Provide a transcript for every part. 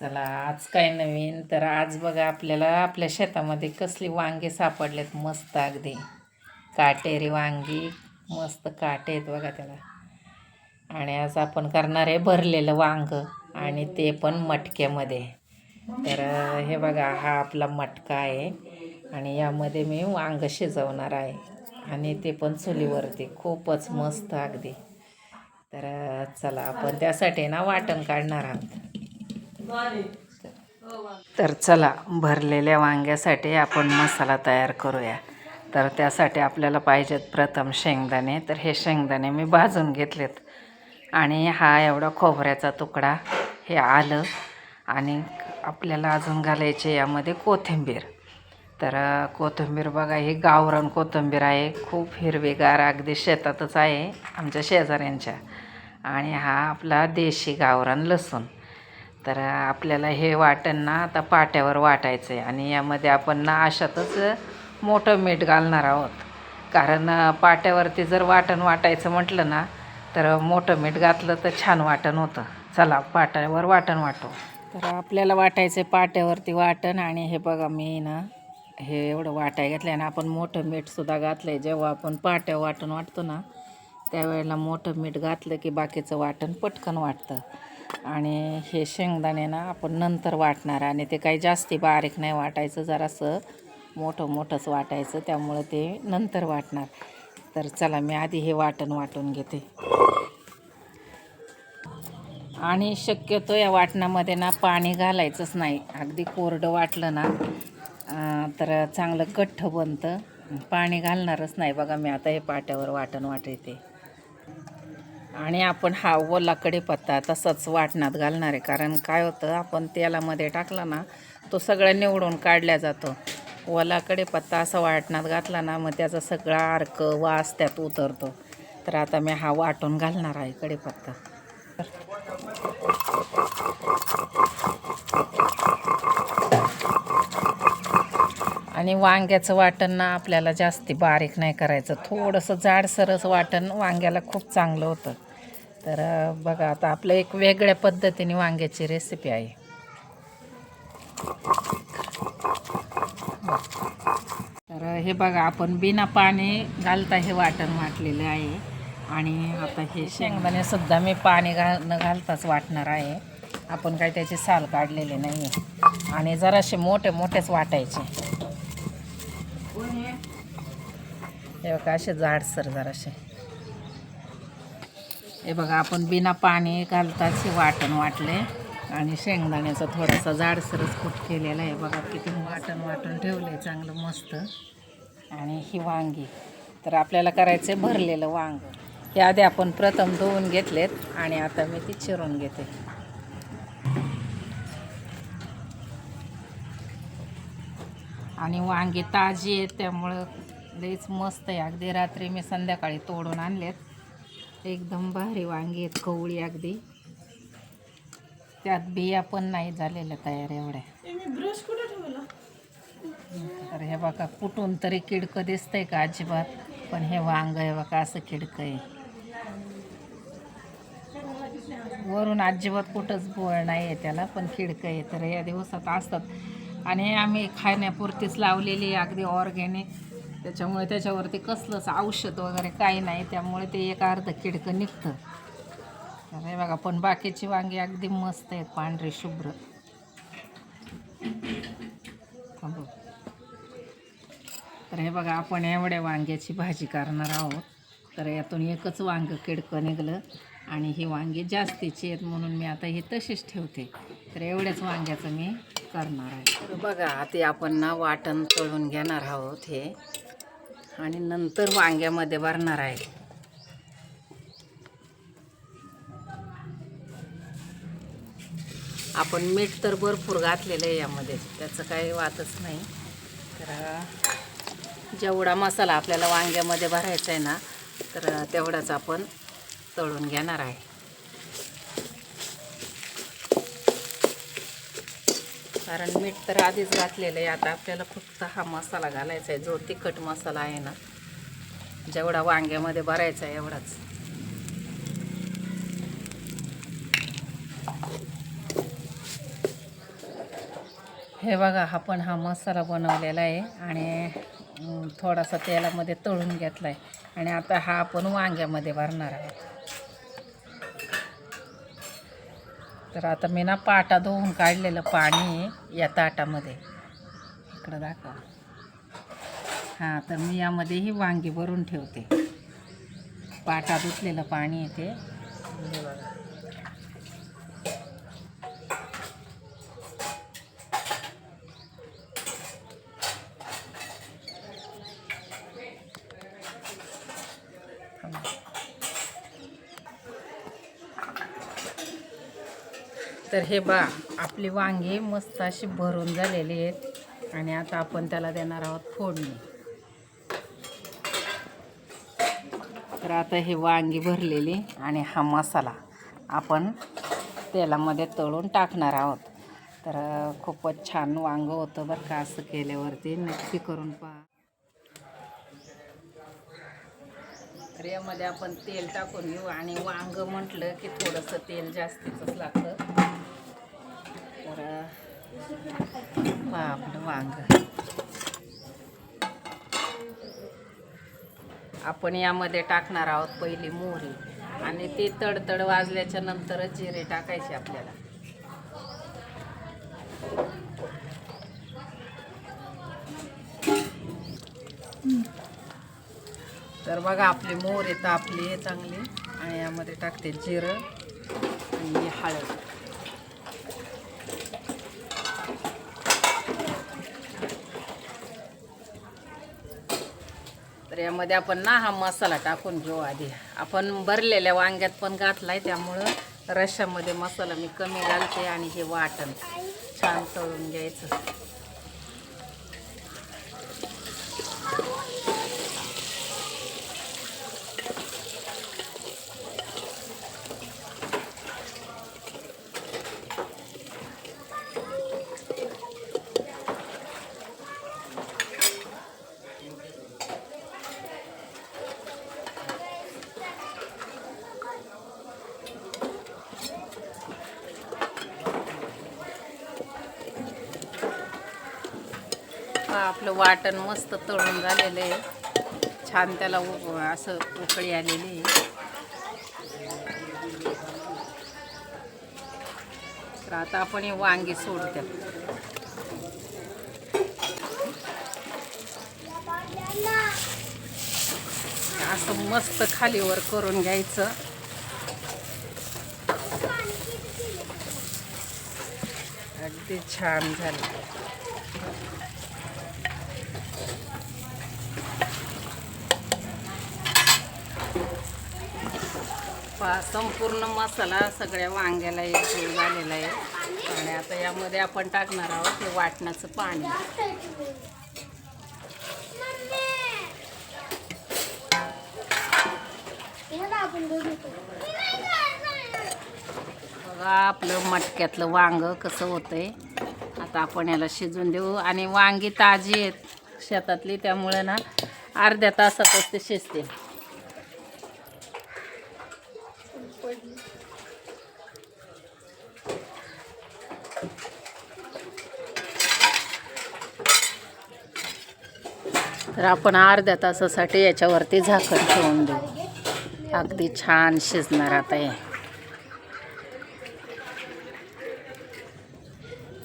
चला आज काय नवीन? तर आज बघा आपल्याला आपल्या शेतामध्ये कसली वांगे सापडलेत मस्त अगदी. काटेरी वांगी मस्त काटे आहेत बघा त्याला. आणि आज आपण करणार आहे भरलेलं वांग आणि ते पण मटक्यामध्ये. तर हे बघा हा आपला मटका आहे आणि यामध्ये मी वांग शिजवणार आहे. आणि ते पण चुलीवरती खूपच मस्त अगदी. तर चला आपण त्यासाठी ना वाटण काढणार आहोत. हो, तर चला भरलेल्या वांग्यासाठी आपण मसाला तयार करूया. तर त्यासाठी आपल्याला पाहिजेत प्रथम शेंगदाणे. तर हे शेंगदाणे मी भाजून घेतलेत. आणि हा एवढा खोबऱ्याचा तुकडा हे आलं. आणि आपल्याला अजून घालायचे यामध्ये कोथिंबीर. तर कोथिंबीर बघा ही गावरान कोथिंबीर आहे. खूप हिरवीगार अगदी शेतातच आहे आमच्या शेजाऱ्यांच्या. आणि हा आपला देशी गावरान लसूण. तर आपल्याला हे वाटण ना आता पाट्यावर वाटायचं आहे आणि यामध्ये आपण ना अशातच मोठं मीठ घालणार आहोत. कारण पाट्यावरती जर वाटण वाटायचं म्हटलं ना तर मोठं मीठ घातलं तर छान वाटण होतं. चला पाट्यावर वाटण वाटू. तर आपल्याला वाटायचं पाट्यावरती वाटण आणि हे बघा मी ना हे एवढं वाटाय घेतलं आणि आपण मोठं मीठसुद्धा घातलं आहे जेव्हा आपण पाट्या वाटण वाटतो ना त्यावेळेला मोठं मीठ घातलं की बाकीचं वाटण पटकन वाटतं. आणि हे शेंगदाणे ना आपण नंतर वाटणार आणि ते काही जास्ती बारीक नाही वाटायचं जरासं मोठं मोठंच वाटायचं त्यामुळं ते नंतर वाटणार. तर चला मी आधी हे वाटण वाटून घेते. आणि शक्यतो या वाटणामध्ये ना पाणी घालायचंच नाही. अगदी कोरडं वाटलं ना तर चांगलं गठ्ठ बनतं. पाणी घालणारच नाही. बघा मी आता हे पाट्यावर वाटण वाटते. आणि आपण हा ओला कढीपत्ता तसंच वाटणात घालणार आहे. कारण काय होतं आपण तेलामध्ये टाकला ना तो सगळा निवडून काढला जातो. ओला कढीपत्ता असा वाटणात घातला ना मग त्याचा सगळा अर्क वास त्यात उतरतो. तर आता मी हा वाटून घालणार आहे कढीपत्ता आणि वांग्याचं वाटण ना आपल्याला जास्ती बारीक नाही करायचं. थोडंसं जाडसरच वाटण वांग्याला खूप चांगलं होतं. तर बघा आता आपलं एक वेगळ्या पद्धतीने वांग्याची रेसिपी आहे. तर हे बघा आपण बिना पाणी घालता हे वाटण वाटलेलं आहे. आणि आता हे शेंगदाणे सुद्धा मी पाणी घाल न घालताच वाटणार आहे. आपण काही त्याची साल काढलेली नाही आहे आणि जरासे मोठे मोठेच वाटायचे. हे बघा असे जाडसर जरासे. हे बघा आपण बिना पाणी घालताच हे वाटण वाटले. आणि शेंगदाण्याचा थोडासा जाडसरच कूट केलेला आहे. बघा किती वाटण वाटण ठेवलं आहे चांगलं मस्त. आणि ही वांगी. तर आपल्याला करायचं आहे भरलेलं वांग. हे आधी आपण प्रथम धुवून घेतलेत आणि आता मी ती चिरून घेते. आणि वांगी ताजी आहेत त्यामुळं लईच मस्त आहे. अगदी रात्री मी संध्याकाळी तोडून आणलेत. एकदम भारी वांगी आहेत कवळी अगदी. त्यात बिया पण नाही झालेल्या तयार एवढ्या. तर हे बघा कुठून तरी किडकं दिसतंय का अजिबात पण हे वांग आहे बघा असं किडकं आहे. वरून अजिबात कुठंच बोळ नाही आहे त्याला पण खिडकं आहे. तर या दिवसात असतात. आणि आम्ही खाण्यापुरतीच लावलेली अगदी ऑर्गॅनिक त्याच्यामुळे त्याच्यावरती कसलंच औषध वगैरे काही नाही. त्यामुळे ते एक अर्ध खिडकं निघतं. तर हे बघा पण बाकीची वांगी अगदी मस्त आहेत पांढरी शुभ्र. तर हे बघा आपण एवढ्या वांग्याची भाजी करणार आहोत. तर यातून एकच वांग किडकं निघलं आणि ही वांगी जास्तीची आहेत म्हणून मी आता हे तशीच ठेवते. तर एवढ्याच वांग्याचं मी करणार आहे. तर बघा ते आपण ना वाटण तळून घेणार आहोत हे. आणि नंतर वांग्यामध्ये भरणार आहे. आपण मीठ तर भरपूर घातलेलं आहे यामध्ये त्याचं काही वातच नाही. तर जेवढा मसाला आपल्याला वांग्यामध्ये भरायचा आहे ना तर तेवढाच आपण तळून घेणार आहे. कारण मीठ तर आधीच घातलेलं आहे. आता आपल्याला फक्त हा मसाला घालायचा आहे. जो तिखट मसाला आहे ना जेवढा वांग्यामध्ये भरायचा आहे एवढाच. हे बघा हा पण हा मसाला बनवलेला आहे आणि थोडासा तेलामध्ये तळून घेतला आहे आणि आता हा आपण वांग्यामध्ये भरणार आहोत. तर आता मी ना पाटा धुवून काढलेलं पाणी या ताटामध्ये. इकडं दाखवा. हां तर मी यामध्ये ही वांगी भरून ठेवते. पाटा धुतलेलं पाणी येते तर हे बा आपली वांगी मस्त अशी भरून झालेली आहेत. आणि आता आपण त्याला देणार आहोत फोडणी. तर आता हे वांगी भरलेली आणि हा मसाला आपण तेलामध्ये तळून टाकणार आहोत. तर खूपच छान वांगं होतं बरं का असं केल्यावरती. नक्की करून पहा. तर यामध्ये आपण तेल टाकून घेऊ. आणि वांग म्हटलं की थोडंसं तेल जास्तीचंच लागतं. आपलं वांग. आपण यामध्ये टाकणार आहोत पहिली मोहरी. आणि ते तडतड वाजल्याच्या नंतरच जिरे टाकायचे आपल्याला. तर बघा आपली मोहरी तापली आहे चांगली. आणि यामध्ये टाकते जिरं आणि हळद. यामध्ये आपण ना हा मसाला टाकून घेऊ आधी. आपण भरलेल्या वांग्यात पण घातला आहे त्यामुळं रशामध्ये मसाला मी कमी घालते आणि हे वाटण छान तळून घ्यायचं. आपलं वाटण मस्त तळून झालेलं आहे. छान त्याला असं उकळी आलेली आहे. तर आता आपण हे वांगी सोडतो असं मस्त खालीवर करून घ्यायचं. अगदी छान झालं. पहा संपूर्ण मसाला सगळ्या वांग्याला एक झालेला आहे. आणि आता यामध्ये आपण टाकणार आहोत हे वाटणाचं पाणी. बघा आपलं मटक्यातलं वांग कसं होतंय. आता आपण याला शिजून देऊ. आणि वांगी ताजी आहेत शेतातली त्यामुळे ना अर्ध्या तासातच ते शिजते तर आपण अर्ध्या तासासाठी याच्यावरती झाकण ठेवून देऊ. अगदी छान शिजणार आता हे.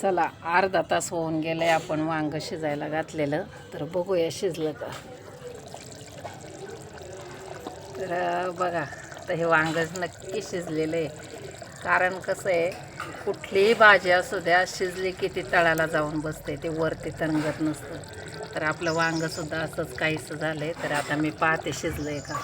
चला अर्धा तास होऊन गेलंय आपण वांग शिजायला घातलेलं. तर बघूया शिजलं का? तर बघा तर हे वांगच नक्की शिजलेलं आहे. कारण कसं आहे कुठलीही भाजी असू द्या शिजली की ती तळाला जाऊन बसते ते वरती तरंगत नसतं. तर आपलं वांगंसुद्धा असंच काहीसं झालं आहे तर आता मी पाहते शिजलं आहे का.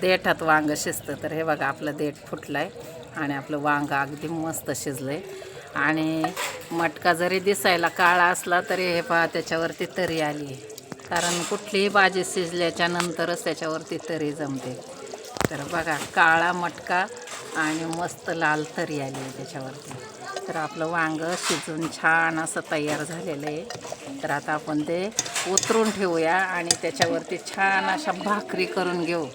देठात वांगं शिजतं तर हे बघा आपलं देठ फुटलं आहे आणि आपलं वांगं अगदी मस्त शिजलं आहे आणि मटका जरी दिसायला काळा असला तरी हे पहा त्याच्यावरती तरी आली आहे कारण कुठलीही भाजी शिजल्याच्या नंतरच त्याच्यावरती तरी जमते. तर बघा काळा मटका आणि मस्त लाल तरी आली आहे त्याच्यावरती. तर आपलं वांगं शिजून छान असं तयार झालेलं आहे. तर आता आपण ते उतरून ठेवूया आणि त्याच्यावरती छान अशा भाकरी करून घेऊ.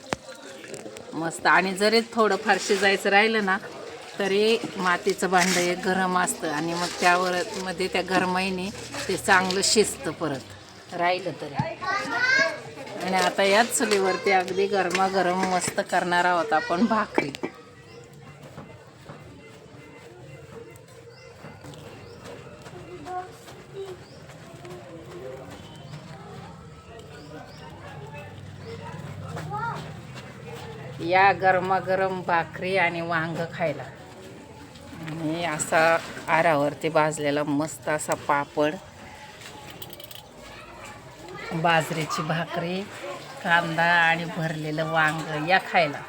मस्त. आणि जरी थोडंफार शिजायचं राहिलं ना तरी मातीचं भांडं एक गरम असतं आणि मग त्यावर मध्ये त्या गरमाईने ते चांगलं शिजतं परत. राहिलं तरी. आणि आता याच चुलीवरती अगदी गरमागरम मस्त करणार आहोत आपण भाकरी. या गरमागरम भाकरी आणि वांग खायला. आणि असा आरावरती भाजलेला मस्त असा पापड. बाजरीची भाकरी कांदा आणि भरलेलं वांग या खायला.